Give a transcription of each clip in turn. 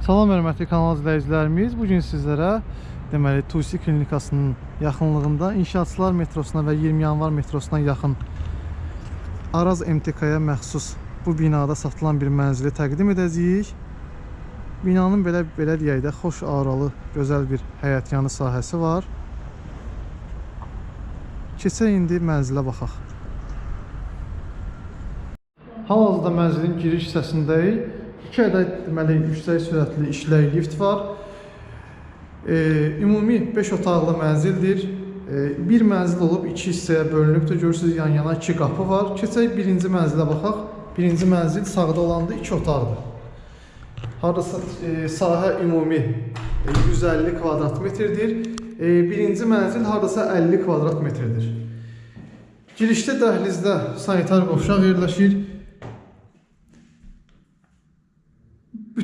Salam hörmətli kanal izləyicilərimiz. Bu gün sizlərə deməli Tusi klinikasının yaxınlığında İnşaatçılar metrosuna və 20 yanvar metrosuna yaxın Araz MTK-ya məxsus bu binada satılan bir mənzili təqdim edəcəyik. Binanın belə belə deyək də xoş aralı, gözəl bir həyətyanı sahəsi var. Keçək indi mənzilə baxaq. Hal-hazırda mənzilin giriş hissəsindəyik. 2 ədəd deməli yüksək sürətli işlək lift var. E, ümumi 5 otaqlı mənzildir. E, bir mənzil olub 2 hissəyə bölünübdür. Görürsüz yan-yana 2 qapı var. Keçək birinci mənzilə baxaq. Birinci mənzil sağda olanda 2 otaqdır. Hardasa e, sahə ümumi e, 150 kvadrat metrdir. E, birinci mənzil hardasa 50 kvadrat metrdir. Girişdə dəhlizdə sanitar qovşaq yerləşir.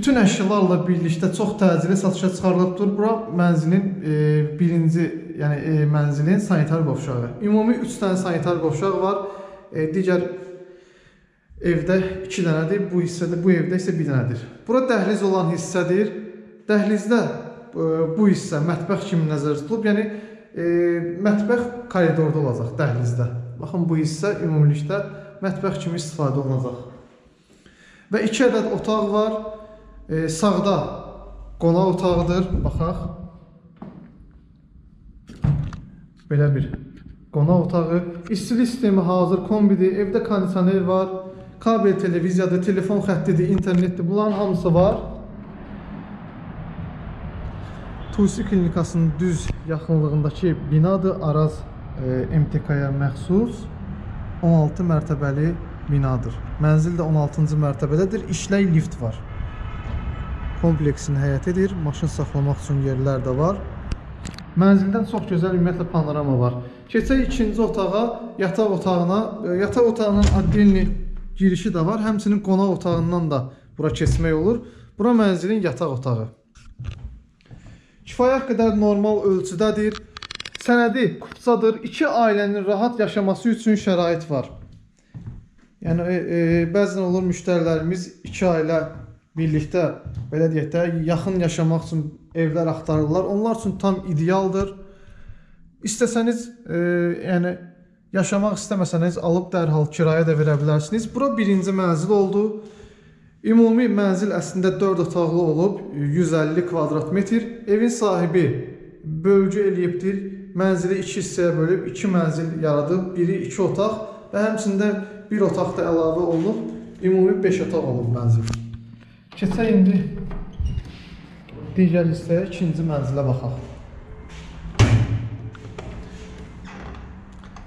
Bütün əşyalarla birlikdə çox təcili satışa çıxarılıbdır. Bura mənzilin e, birinci, yəni e, mənzilin sanitar qovşağı. Ümumi 3 dənə sanitar qovşaq var. E, digər evdə 2 dənədir. Bu hissədə, bu evdə isə 1 dənədir. Bura dəhliz olan hissədir. Dəhlizdə e, bu hissə mətbəx kimi nəzərdə tutulub. Yəni e, mətbəx koridorda olacaq dəhlizdə. Baxın bu hissə ümumilikdə mətbəx kimi istifadə olunacaq. Və 2 ədəd otaq var. E, sağda qonaq otağıdır. Baxaq. Belə bir qonaq otağı. İstilik sistemi hazır kombidir. Evdə kondisioner var. Kabel televiziyadır, telefon xəttidir, internetdir. Bunların hamısı var. Tusi klinikasının düz yaxınlığındakı binadır. Araz e, MTK-ya məxsus 16 mərtəbəli binadır. Mənzil də 16-cı mərtəbədədir. İşlək lift var. Kompleksin həyətidir. Maşın saxlamaq üçün yerlər də var. Mənzildən çox gözəl ümumiyyətlə panorama var. Keçək ikinci otağa, yataq otağına. E, Yataq otağının addelini girişi də var. Həmçinin qonaq otağından da bura keçmək olur. Bura mənzilin yataq otağı. Kifayət qədər normal ölçüdədir. Sənədi kupçadır. İki ailənin rahat yaşaması üçün şərait var. Yəni e, e, bəzən olur müştərilərimiz iki ailə birlikdə belə deyək də yaxın yaşamaq üçün evlər. Onlar üçün tam idealdır. İstəsəniz, e, yəni yaşamaq istəməsəniz alıb dərhal kirayə də verə bilərsiniz. Bura birinci mənzil oldu. Ümumi mənzil əslində 4 otaqlı olub, 150 kvadrat metr. Evin sahibi bölgü eləyibdir. Mənzili 2 hissəyə bölüb 2 mənzil yaradıb. Biri 2 otaq və həmçində bir otaq da əlavə olunub. Ümumi 5 otaq olub mənzil. Keçək indi digər hissəyə, ikinci mənzilə baxaq.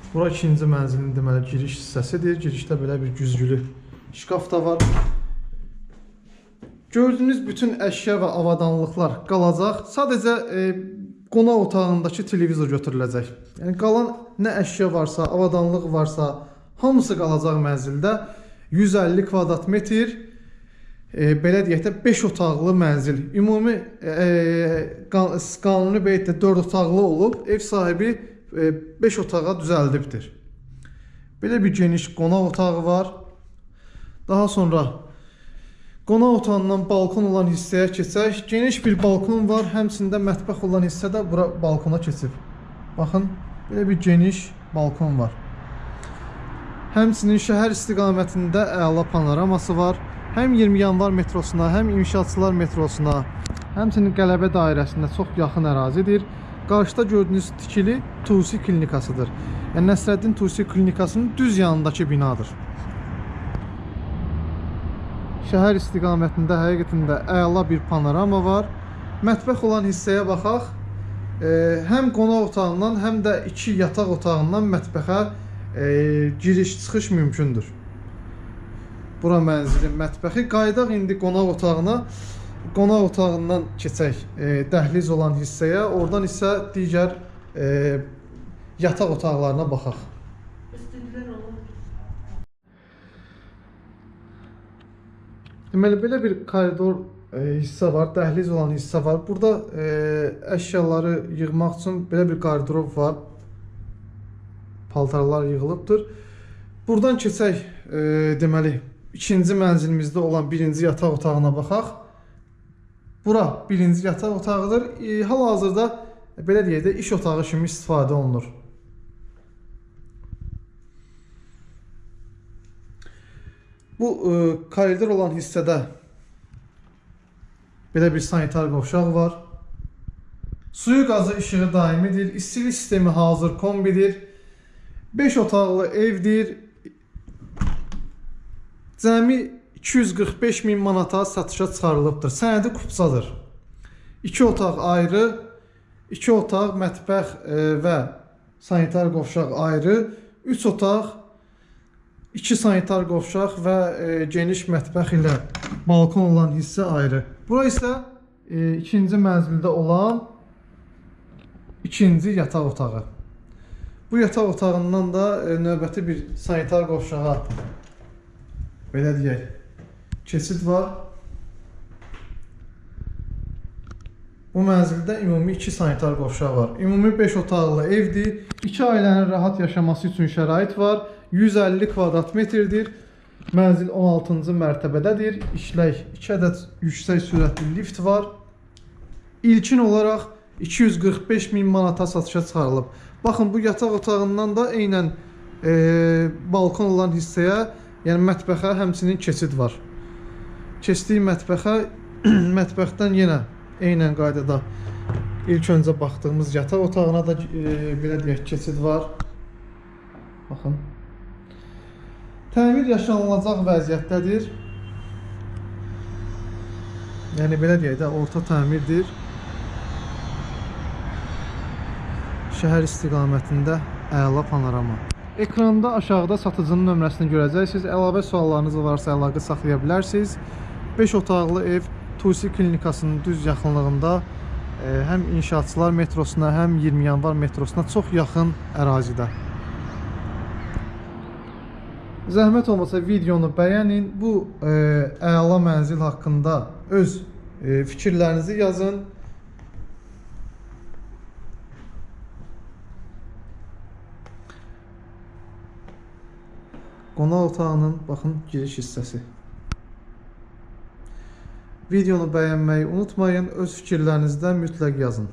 Bura ikinci mənzilin deməli giriş hissəsidir. Girişdə belə bir güzgülü şkaf da var. Gördüyünüz bütün əşya və avadanlıqlar qalacaq. Sadəcə e, qonaq otağındakı televizor götürüləcək. Yəni qalan nə əşya varsa, avadanlıq varsa, hamısı qalacaq mənzildə. 150 kvadrat metr e, belə deyək də 5 otaqlı mənzil. Ümumi e, qan- qanuni beytdə 4 otaqlı olub, ev sahibi 5 otağa düzəldibdir. Belə bir geniş qonaq otağı var. Daha sonra qonaq otağından balkon olan hissəyə keçək. Geniş bir balkon var, həmçində mətbəx olan hissə də bura balkona keçib. Baxın, belə bir geniş balkon var. Həmçinin şəhər istiqamətində əla panoraması var. Həm 20 yanvar metrosuna, həm İnşaatçılar metrosuna, həmçinin Qələbə dairəsinə çox yaxın ərazidir. Qarşıda gördüyünüz tikili Tusi klinikasıdır. Yəni Nəsrəddin Tusi klinikasının düz yanındakı binadır. Şəhər istiqamətində həqiqətən də əla bir panorama var. Mətbəx olan hissəyə baxaq. E, həm qonaq otağından, həm də iki yataq otağından mətbəxə e, giriş-çıxış mümkündür. Bura mənzilin mətbəxi. Qayıdaq indi qonaq otağına. Qonaq otağından keçək e, dəhliz olan hissəyə. Oradan isə digər e, yataq otaqlarına baxaq. Deməli belə bir koridor e, hissə var, dəhliz olan hissə var. Burada e, əşyaları yığmaq üçün belə bir qardırop var. Paltarlar yığılıbdır. Buradan keçək e, deməli ikinci mənzilimizdə olan birinci yataq otağına baxaq. Bura birinci yataq otağıdır. E, Hal-hazırda e, belə deyək də iş otağı kimi istifadə olunur. Bu e, koridor olan hissədə belə bir sanitar qovşaq var. Suyu qazı işığı daimidir. İstilik sistemi hazır kombidir. 5 otaqlı evdir. Cəmi 245 min manata satışa çıxarılıbdır. Sənədi kupçadır. 2 otaq ayrı, 2 otaq mətbəx e, və sanitar qovşaq ayrı, 3 otaq 2 sanitar qovşaq və e, geniş mətbəx ilə balkon olan hissə ayrı. Bura isə e, ikinci mənzildə olan ikinci yataq otağı. Bu yataq otağından da növbəti bir sanitar qovşağa belə deyək, keçid var. Bu mənzildə ümumi 2 sanitar qovşaq var. Ümumi 5 otaqlı evdir. 2 ailənin rahat yaşaması üçün şərait var. 150 kvadrat metrdir. Mənzil 16-cı mərtəbədədir. İşlək 2 ədəd yüksək sürətli lift var. İlkin olaraq 245 min manata satışa çıxarılıb. Baxın bu yataq otağından da eynən e, balkon olan hissəyə, yəni mətbəxə həmçinin keçid var. Keçdiyi mətbəxə mətbəxdən yenə eynən qaydada ilk öncə baxdığımız yataq otağına da e, belə deyək keçid var. Baxın. Təmir yaşanılacaq vəziyyətdədir. Yəni belə deyək də orta təmirdir. Şəhər istiqamətində əla panorama. Ekranda aşağıda satıcının nömrəsini görəcəksiniz. Əlavə suallarınız varsa əlaqə saxlaya bilərsiniz. 5 otaqlı ev Tusi klinikasının düz yaxınlığında e, həm inşaatçılar metrosuna, həm 20 yanvar metrosuna çox yaxın ərazidə. Zəhmət olmasa videonu bəyənin. Bu e, əla mənzil haqqında öz e, fikirlərinizi yazın. Qonaq otağının baxın giriş hissəsi. Videonu bəyənməyi unutmayın. Öz fikirlərinizdən mütləq yazın.